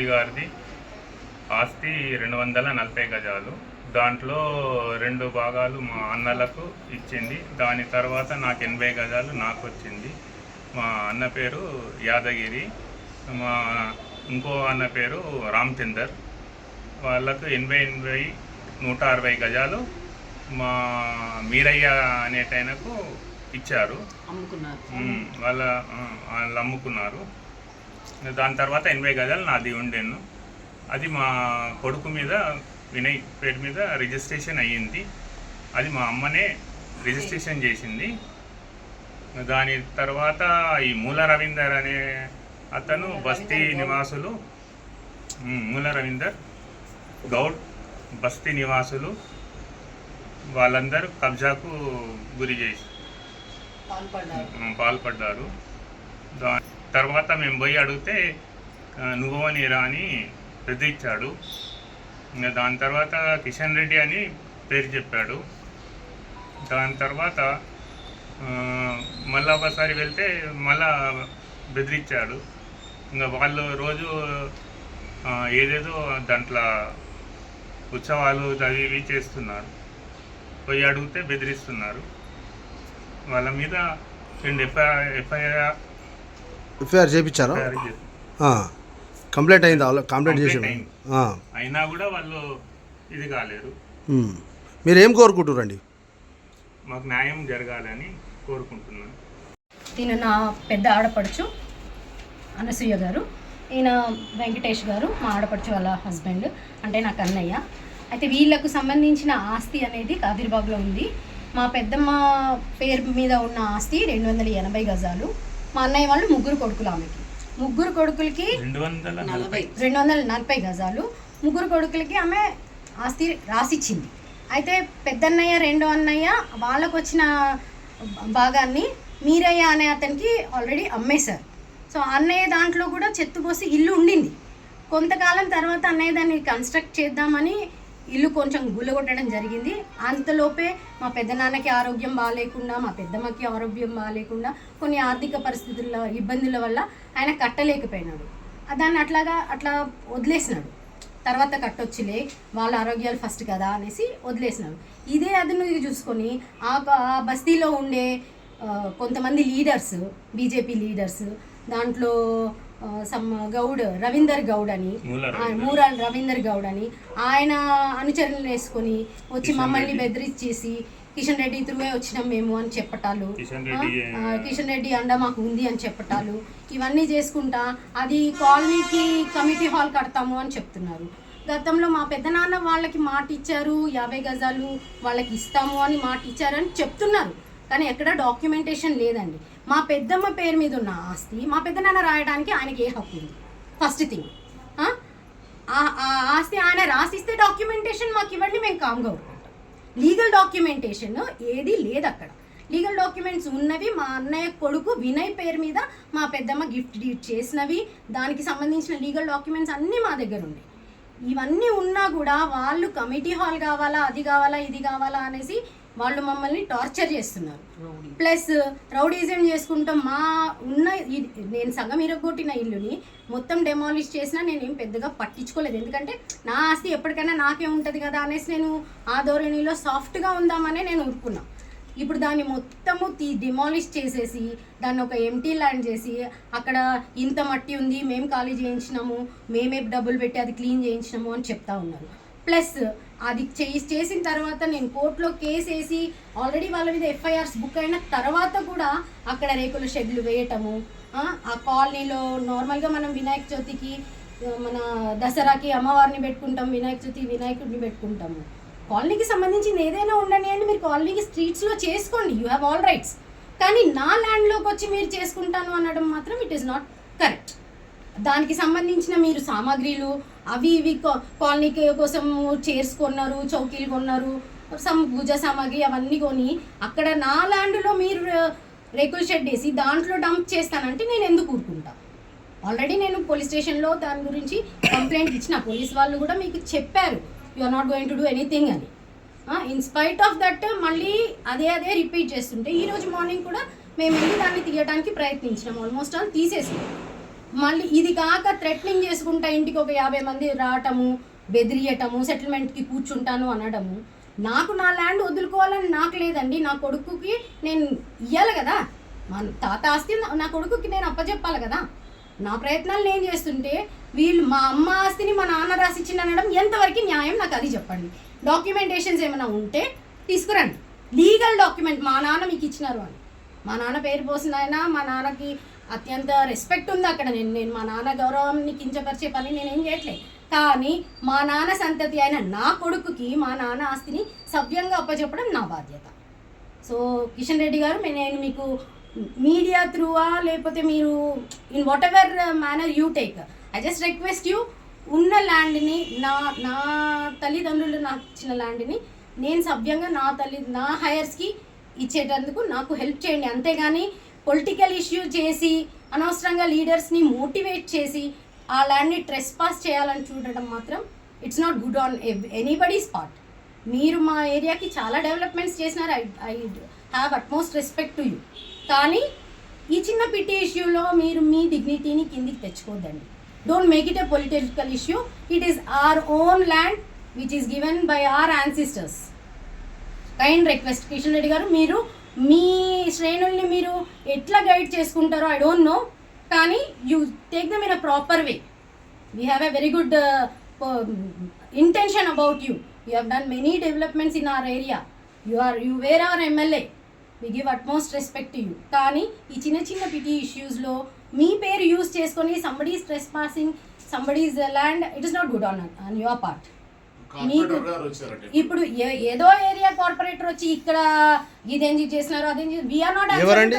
తల్లి గారిది. ఆస్తి రెండు వందల నలభై గజాలు. దాంట్లో రెండు భాగాలు మా అన్నలకు ఇచ్చింది. దాని తర్వాత నాకు ఎనభై గజాలు నాకు వచ్చింది. మా అన్న పేరు యాదగిరి. మా ఇంకో అన్న పేరు రామచందర్. వాళ్ళకు ఎనభై ఎనభై నూట అరవై గజాలు మా మీరయ్య అనేటైనకు ఇచ్చారు. వాళ్ళ వాళ్ళు అమ్ముకున్నారు. దాని తర్వాత ఎనభై గజాలు నాది ఉండేను. అది మా కొడుకు మీద వినయ్ పేరు మీద రిజిస్ట్రేషన్ అయ్యింది. అది మా అమ్మనే రిజిస్ట్రేషన్ చేసింది. దాని తర్వాత ఈ మూల రవీందర్ అనే అతను బస్తీ నివాసులు మూల రవీందర్ గౌడ్ బస్తీ నివాసులు వాళ్ళందరూ కబ్జాకు గురి చేసి పాల్పడ్డారు. తర్వాత మేము పోయి అడిగితే ఆ, అని బెదిరించాడు ఇంకా దాని తర్వాత కిషన్ రెడ్డి అని పేరు చెప్పాడు. దాని తర్వాత మళ్ళా ఒకసారి వెళ్తే మళ్ళా బెదిరించాడు. ఇంకా వాళ్ళు రోజు ఏదేదో దాంట్లో ఉత్సవాలు అవి ఇవి చేస్తున్నారు. పోయి అడిగితే బెదిరిస్తున్నారు. వాళ్ళ మీద రెండు ఎఫ్ఐఆర్ ఎఫ్ఐఆర్ ఎఫ్ఐఆర్ చేయించారా కంప్లైంట్ అయిందా? కంప్లైంట్ చేసి అయినా కూడా వాళ్ళు ఇది కాలేరు మీరు ఏం కోరుకుంటురండి మాకు న్యాయం జరగాలని కోరుకుంటున్నాను. ఈయన నా పెద్ద ఆడపడుచు అనసూయ గారు. ఈయన వెంకటేష్ గారు మా ఆడపడుచు వాళ్ళ హస్బెండ్ అంటే నాకు అన్నయ్య అయితే వీళ్ళకు సంబంధించిన ఆస్తి అనేది కాదిరిబాగ్లో ఉంది. మా పెద్దమ్మ పేరు మీద ఉన్న ఆస్తి రెండు వందల ఎనభై గజాలు. మా అన్నయ్య వాళ్ళు ముగ్గురు కొడుకులు ఆమెకి. ముగ్గురు కొడుకులకి రెండు వందల నలభై. నలభై రెండు వందల నలభై గజాలు. ముగ్గురు కొడుకులకి ఆమె ఆస్తి రాసిచ్చింది. అయితే పెద్దన్నయ్య రెండో అన్నయ్య వాళ్ళకు వచ్చిన భాగాన్ని మీరయ్య అనే అతనికి ఆల్రెడీ అమ్మేశారు. సో అన్నయ్య దాంట్లో కూడా చెత్తుపోసి ఇల్లు ఉండింది. కొంతకాలం తర్వాత అన్నయ్య దాన్ని కన్స్ట్రక్ట్ చేద్దామని ఇల్లు కొంచెం గుల్లగొట్టడం జరిగింది. అంతలోపే మా పెద్దనాన్నకి ఆరోగ్యం బాగాలేకుండా మా పెద్దమ్మకి ఆరోగ్యం బాగాలేకుండా కొన్ని ఆర్థిక పరిస్థితుల ఇబ్బందుల వల్ల ఆయన కట్టలేకపోయినాడు. దాన్ని అట్లాగా అట్లా వదిలేసినాడు. తర్వాత కట్టొచ్చులే వాళ్ళ ఆరోగ్యాలు ఫస్ట్ కదా అనేసి వదిలేసినాడు. ఇదే అదను చూసుకొని ఆ బస్తీలో ఉండే కొంతమంది లీడర్స్ బీజేపీ లీడర్స్ దాంట్లో సమ్ గౌడ్ రవీందర్ గౌడ్ అని. మూరాల్ రవీందర్. గౌడ్ అని. ఆయన అనుచరులు వేసుకొని వచ్చి మమ్మల్ని. బెదిరించేసి కిషన్ రెడ్డి త్రూవే వచ్చినాం మేము అని చెప్పటాలు. కిషన్ రెడ్డి అండ మాకు ఉంది అని చెప్పటాలు. ఇవన్నీ చేసుకుంటా అది కాలనీకి కమిటీ హాల్ కడతాము అని చెప్తున్నారు. గతంలో మా పెద్దనాన్న వాళ్ళకి మాట ఇచ్చారు యాభై గజాలు వాళ్ళకి ఇస్తాము అని మాట ఇచ్చారని చెప్తున్నారు. కానీ ఎక్కడ డాక్యుమెంటేషన్ లేదండి. మా పెద్దమ్మ పేరు మీద ఉన్న ఆస్తి మా పెద్దనాన్న రాయడానికి ఆయనకి ఏ హక్కు ఉంది ఫస్ట్ థింగ్ ఆ? ఆస్తి ఆయన రాసిస్తే డాక్యుమెంటేషన్ మాకు ఇవ్వండి మేము కామ్గా ఊరుకుంటాం లీగల్ డాక్యుమెంటేషన్ ఏది లేదు అక్కడ. లీగల్ డాక్యుమెంట్స్ ఉన్నవి మా అన్నయ్య కొడుకు వినయ్ పేరు మీద మా పెద్దమ్మ గిఫ్ట్ డీట్ చేసినవి. దానికి సంబంధించిన లీగల్ డాక్యుమెంట్స్ అన్నీ మా దగ్గర ఉన్నాయి. ఇవన్నీ ఉన్నా కూడా వాళ్ళు కమిటీ హాల్ కావాలా అది కావాలా ఇది కావాలా అనేసి వాళ్ళు మమ్మల్ని టార్చర్ చేస్తున్నారు. ప్లస్ రౌడీజం చేసుకుంటాం మా ఉన్న నేను సగం ఇరగొట్టిన ఇల్లుని మొత్తం డెమాలిష్ చేసినా నేను ఏం పెద్దగా పట్టించుకోలేదు. ఎందుకంటే నా ఆస్తి ఎప్పటికైనా నాకే ఉంటుంది కదా అనేసి నేను ఆ ధోరణిలో సాఫ్ట్గా ఉందామనే నేను ఊరుకున్నా. ఇప్పుడు దాన్ని మొత్తము తీ డిమాలిష్ చేసేసి దాన్ని ఒక ఎంటీ ల్యాండ్ చేసి అక్కడ ఇంత మట్టి ఉంది మేము ఖాళీ చేయించినాము మేమే డబ్బులు పెట్టి అది క్లీన్ చేయించినాము అని చెప్తా ఉన్నారు. ప్లస్ అది చేసి చేసిన తర్వాత నేను కోర్టులో కేసు వేసి ఆల్రెడీ వాళ్ళ మీద ఎఫ్ఐఆర్స్ బుక్ అయిన తర్వాత కూడా అక్కడ రేకుల షెడ్లు వేయటము ఆ, కాలనీలో నార్మల్గా మనం వినాయక చవితికి మన దసరాకి అమ్మవారిని పెట్టుకుంటాం వినాయక చవితి వినాయకుడిని పెట్టుకుంటాము. కాలనీకి సంబంధించింది ఏదైనా ఉండనియండి మీరు కాలనీకి స్ట్రీట్స్లో చేసుకోండి. యూ హ్యావ్ ఆల్ రైట్స్ కానీ నా ల్యాండ్లోకి వచ్చి మీరు చేసుకుంటాను అనడం మాత్రం ఇట్ ఈస్ నాట్ కరెక్ట్ దానికి సంబంధించిన మీరు సామాగ్రిలు అవి ఇవి కా- కాలనీకి కోసం చైర్స్ కొన్నారు చౌకీలు కొన్నారు సమ్ పూజ సామాగ్రి అవన్నీ కొని అక్కడ నా ల్యాండ్లో మీరు రేకుల షెడ్ వేసి దాంట్లో డంప్ చేస్తానంటే నేను ఎందుకు ఊరుకుంటా? ఆల్రెడీ నేను పోలీస్ స్టేషన్లో దాని గురించి కంప్లైంట్ ఇచ్చిన. పోలీస్ వాళ్ళు కూడా మీకు చెప్పారు. You are not going to do anything అని. ఇన్ స్పైట్ ఆఫ్ దట్ మళ్ళీ అదే అదే రిపీట్ చేస్తుంటే ఈరోజు మార్నింగ్ కూడా మేము వెళ్ళి దాన్ని తీయడానికి ప్రయత్నించినాం. ఆల్మోస్ట్ ఆల్ తీసేసాం. మళ్ళీ ఇది కాక థ్రెట్నింగ్ చేసుకుంటా ఇంటికి ఒక యాభై మంది రావటము బెదిరియటము సెటిల్మెంట్కి కూర్చుంటాను అనడము నాకు నా ల్యాండ్ వదులుకోవాలని నాకు లేదండి. నా కొడుకుకి నేను ఇవ్వాలి కదా. మా తాత ఆస్తి నా కొడుకుకి నేను అప్పచెప్పాలి కదా. నా ప్రయత్నాలు నేను చేస్తుంటే వీళ్ళు మా అమ్మ ఆస్తిని మా నాన్న రాసిచ్చింది అనడం ఎంతవరకు న్యాయం నాకు అది చెప్పండి. డాక్యుమెంటేషన్స్ ఏమైనా ఉంటే తీసుకురండి. లీగల్ డాక్యుమెంట్ మా నాన్న మీకు ఇచ్చినారు అని. మా నాన్న పేరు పోసిన ఆయన మా నాన్నకి అత్యంత రెస్పెక్ట్ ఉంది అక్కడ. నేను నేను మా నాన్న గౌరవాన్ని కించపరిచే పని నేనేం చేయట్లేదు కానీ మా నాన్న సంతతి అయిన నా కొడుకుకి మా నాన్న ఆస్తిని సవ్యంగా అప్పచెప్పడం నా బాధ్యత. సో కిషన్ రెడ్డి గారు నేను మీకు మీడియా త్రూవా లేకపోతే మీరు in whatever manner you take I just request you ఉన్న ల్యాండ్ని నా నా తల్లిదండ్రులు నాకు ఇచ్చిన ల్యాండ్ని నేను సభ్యంగా నా తల్లి నా హైయర్స్కి ఇచ్చేటందుకు నాకు హెల్ప్ చేయండి. అంతేగాని పొలిటికల్ ఇష్యూ చేసి అనవసరంగా లీడర్స్ని మోటివేట్ చేసి ఆ ల్యాండ్ని ట్రెస్ పాస్ చేయాలని చూడటం మాత్రం it's not good on anybody's part మీరు మా ఏరియాకి చాలా డెవలప్మెంట్స్ చేసినారు. I I have utmost respect to you కానీ ఈ చిన్న పిట్టి ఇష్యూలో మీరు మీ డిగ్నిటీని కిందికి తెచ్చుకోవద్దండి don't make it a political issue it is our own land which is given by our ancestors kind request Kishan Reddy garu మీరు మీ శ్రేణుల్ని మీరు ఎట్లా గైడ్ చేసుకుంటారో ఐ డోంట్ నో కానీ you take them in a proper way we have a very good intention about you you have done many developments in our area you are you were our MLA we give utmost respect you కానీ ఈ చిన్న చిన్న PT ఇష్యూస్లో మీ పేరు use చేసుకొని somebody trespassing somebody's land it is not good on on your part వచ్చారండి. ఇప్పుడు ఏ- ఏదో area corporator వచ్చి ఇక్కడ ఇదేం చేసినారు అదేం we are not?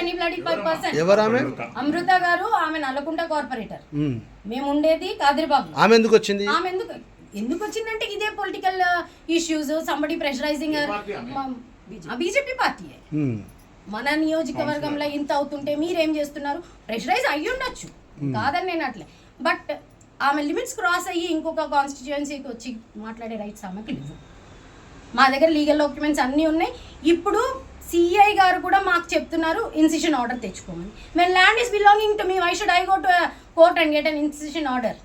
Any bloody person ఆమె? అమృత. గారు ఆమె నల్లకుంట కార్పొరేటర్ మ్మ్. ఉండేది కాదిరిబాబు. ఆమె ఎందుకు వచ్చింది? ఆమె ఎందుకు ఎందుకు వచ్చిందంటే ఇదే political issues somebody pressurising? BJP. Party మ్మ్. మన నియోజకవర్గంలో ఇంత అవుతుంటే మీరేం చేస్తున్నారు? ప్రెషరైజ్ అయ్యి ఉండొచ్చు. కాదని నేను అట్లే. బట్ ఆమె లిమిట్స్ క్రాస్ అయ్యి ఇంకొక కాన్స్టిట్యుయెన్సీకి వచ్చి మాట్లాడే రైట్స్ ఆమెకు లేవు. మా దగ్గర లీగల్ డాక్యుమెంట్స్ అన్నీ ఉన్నాయి. ఇప్పుడు సిఐ గారు కూడా మాకు చెప్తున్నారు ఇన్సిషన్ ఆర్డర్ తెచ్చుకోమని. When land is belonging to me why should I go to court and get an injunction order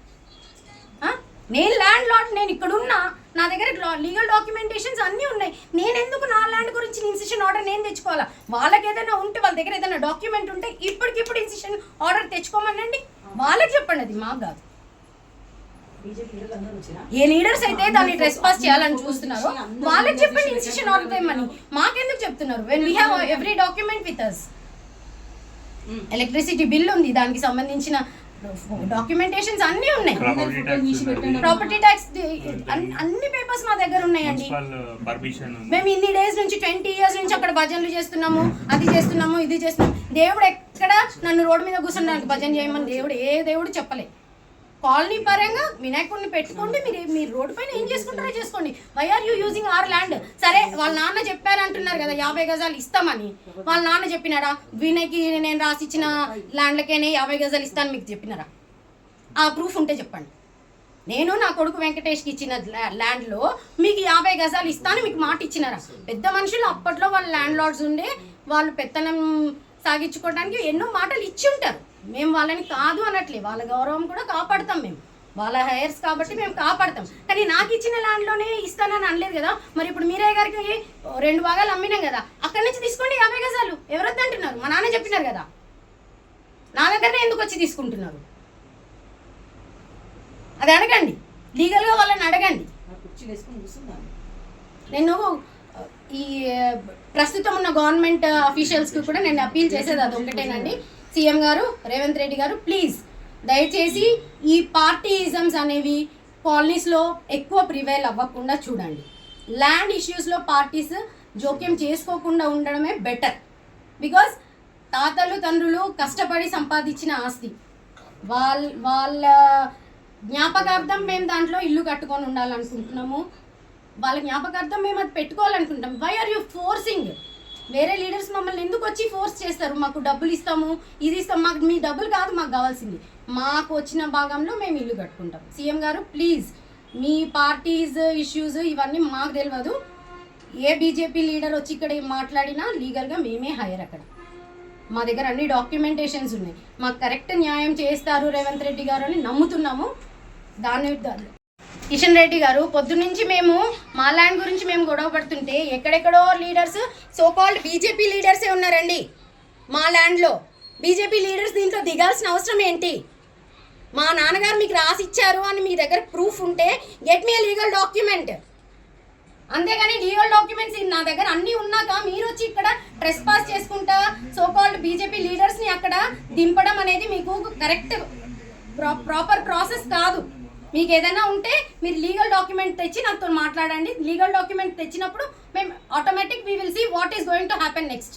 నేను ల్యాండ్ లాట్ నేను ఇక్కడ ఉన్నా నా దగ్గర లీగల్ డాక్యుమెంటేషన్స్ అన్నీ ఉన్నాయి. నేను ఎందుకు నా ల్యాండ్ గురించి ఇన్సిషన్ ఆర్డర్ నేను తెచ్చుకోవాలా? వాళ్ళకి ఏదైనా ఉంటే వాళ్ళ దగ్గర ఏదైనా డాక్యుమెంట్ ఉంటే ఇప్పటికిప్పుడు ఇన్సిషన్ ఆర్డర్ తెచ్చుకోమనండి. వాళ్ళకి చెప్పండి అది మాకు కాదు. ఏ లీడర్స్ అయితే దాన్ని ట్రెస్ పాస్ చేయాలని చూస్తున్నారు వాళ్ళకి చెప్పండి ఇన్సిషన్ ఆర్డర్ తెమ్మని మాకెందుకు చెప్తున్నారు? When we have every document with us electricity bill ఉంది దానికి సంబంధించిన డాక్యుమెంటేషన్స్ అన్నీ ఉన్నాయి. ప్రాపర్టీ ట్యాక్స్ అన్ని పేపర్స్ మా దగ్గర ఉన్నాయండి. మున్సిపల్ పర్మిషన్ మేము ఇన్ని డేస్ నుంచి ట్వంటీ ఇయర్స్ నుంచి అక్కడ భజనలు చేస్తున్నాము అది చేస్తున్నాము ఇది చేస్తున్నాము. దేవుడు ఎక్కడ నన్ను రోడ్డు మీద కూర్చున్నాను భజన చేయమని దేవుడు ఏ దేవుడు చెప్పలే. కాలనీ పరంగా వినాయకుడిని పెట్టుకోండి మీరు మీరు రోడ్డు పైన ఏం చేసుకుంటారో చేసుకోండి. Why are you using our land సరే వాళ్ళ నాన్న చెప్పారు అంటున్నారు కదా యాభై గజాలు ఇస్తామని. వాళ్ళ నాన్న చెప్పినారా వినయ్కి నేను రాసిచ్చిన ల్యాండ్లకేనే యాభై గజాలు ఇస్తాను మీకు చెప్పినారా? ఆ ప్రూఫ్ ఉంటే చెప్పండి. నేను నా కొడుకు వెంకటేష్కి ఇచ్చిన ల్యాండ్లో మీకు యాభై గజాలు ఇస్తాను మీకు మాట ఇచ్చినారా? పెద్ద మనుషులు అప్పట్లో వాళ్ళ ల్యాండ్ లార్డ్స్ ఉండే వాళ్ళు పెత్తనం సాగించుకోవడానికి ఎన్నో మాటలు ఇచ్చి ఉంటారు. మేము వాళ్ళని కాదు అనట్లే. వాళ్ళ గౌరవం కూడా కాపాడుతాం మేము. వాళ్ళ హైయర్స్ కాబట్టి మేము కాపాడతాం. కానీ నాకు ఇచ్చిన ల్యాండ్లోనే ఇస్తానని అనలేదు కదా? మరి ఇప్పుడు మీరే గారికి రెండు భాగాలు అమ్మినాం కదా? అక్కడి నుంచి తీసుకోండి యాభై గజాలు. ఎవరొద్దు అంటున్నారు? మా నాన్న చెప్పినారు కదా? నా దగ్గరనే ఎందుకు వచ్చి తీసుకుంటున్నారు? అది అడగండి. లీగల్గా వాళ్ళని అడగండి. నేను ఈ ప్రస్తుతం ఉన్న గవర్నమెంట్ అఫీషియల్స్కి కూడా నేను అప్పీల్ చేసేది అది ఒకటేనండి. సీఎం గారు రేవంత్ రెడ్డి గారు ప్లీజ్ దయచేసి ఈ పార్టీయిజమ్స్ అనేవి కాలనీస్లో ఎక్కువ ప్రివైల్ అవ్వకుండా చూడండి. ల్యాండ్ ఇష్యూస్లో పార్టీస్ జోక్యం చేసుకోకుండా ఉండడమే బెటర్ బికాస్ తాతలు తండ్రులు కష్టపడి సంపాదించిన ఆస్తి. వాళ్ళ వాళ్ళ జ్ఞాపకార్థం మేము దాంట్లో ఇల్లు కట్టుకొని ఉండాలనుకుంటున్నాము. వాళ్ళ జ్ఞాపకార్థం మేము అది పెట్టుకోవాలనుకుంటాం వై ఆర్ యూ ఫోర్సింగ్ వేరే లీడర్స్ మమ్మల్ని ఎందుకు వచ్చి ఫోర్స్ చేస్తారు? మాకు డబ్బులు ఇస్తాము ఇది ఇస్తాము. మాకు మీ డబ్బులు కాదు మాకు కావాల్సింది. మాకు వచ్చిన భాగంలో మేము ఇల్లు కట్టుకుంటాం. సీఎం గారు ప్లీజ్. మీ పార్టీస్ ఇష్యూస్ ఇవన్నీ మాకు తెలియదు ఏ బీజేపీ లీడర్ వచ్చి ఇక్కడ మాట్లాడినా లీగల్గా మేమే హైయర్ అక్కడ. మా దగ్గర అన్ని డాక్యుమెంటేషన్స్ ఉన్నాయి. మాకు కరెక్ట్ న్యాయం చేస్తారు రేవంత్ రెడ్డి గారు అని నమ్ముతున్నాము. దాని కిషన్ రెడ్డి గారు పొద్దునుంచి మేము మా ల్యాండ్ గురించి మేము గొడవ పడుతుంటే ఎక్కడెక్కడో లీడర్స్ సో కాల్డ్ బీజేపీ లీడర్సే ఉన్నారండి మా ల్యాండ్లో. బీజేపీ లీడర్స్ దీంట్లో దిగాల్సిన అవసరం ఏంటి? మా నాన్నగారు మీకు రాసి ఇచ్చారు అని మీ దగ్గర ప్రూఫ్ ఉంటే గెట్ మీ లీగల్ డాక్యుమెంట్ అంతేగాని లీగల్ డాక్యుమెంట్స్ నా దగ్గర అన్నీ ఉన్నాక మీరు వచ్చి ఇక్కడ ట్రెస్ పాస్ చేసుకుంటా సో కాల్డ్ బీజేపీ లీడర్స్ని అక్కడ దింపడం అనేది మీకు కరెక్ట్ ప్రాపర్ ప్రాసెస్ కాదు. మీకు ఏదైనా ఉంటే మీరు లీగల్ డాక్యుమెంట్ తెచ్చి నాతో మాట్లాడండి. లీగల్ డాక్యుమెంట్ తెచ్చినప్పుడు మేము automatic we will see what is going to happen next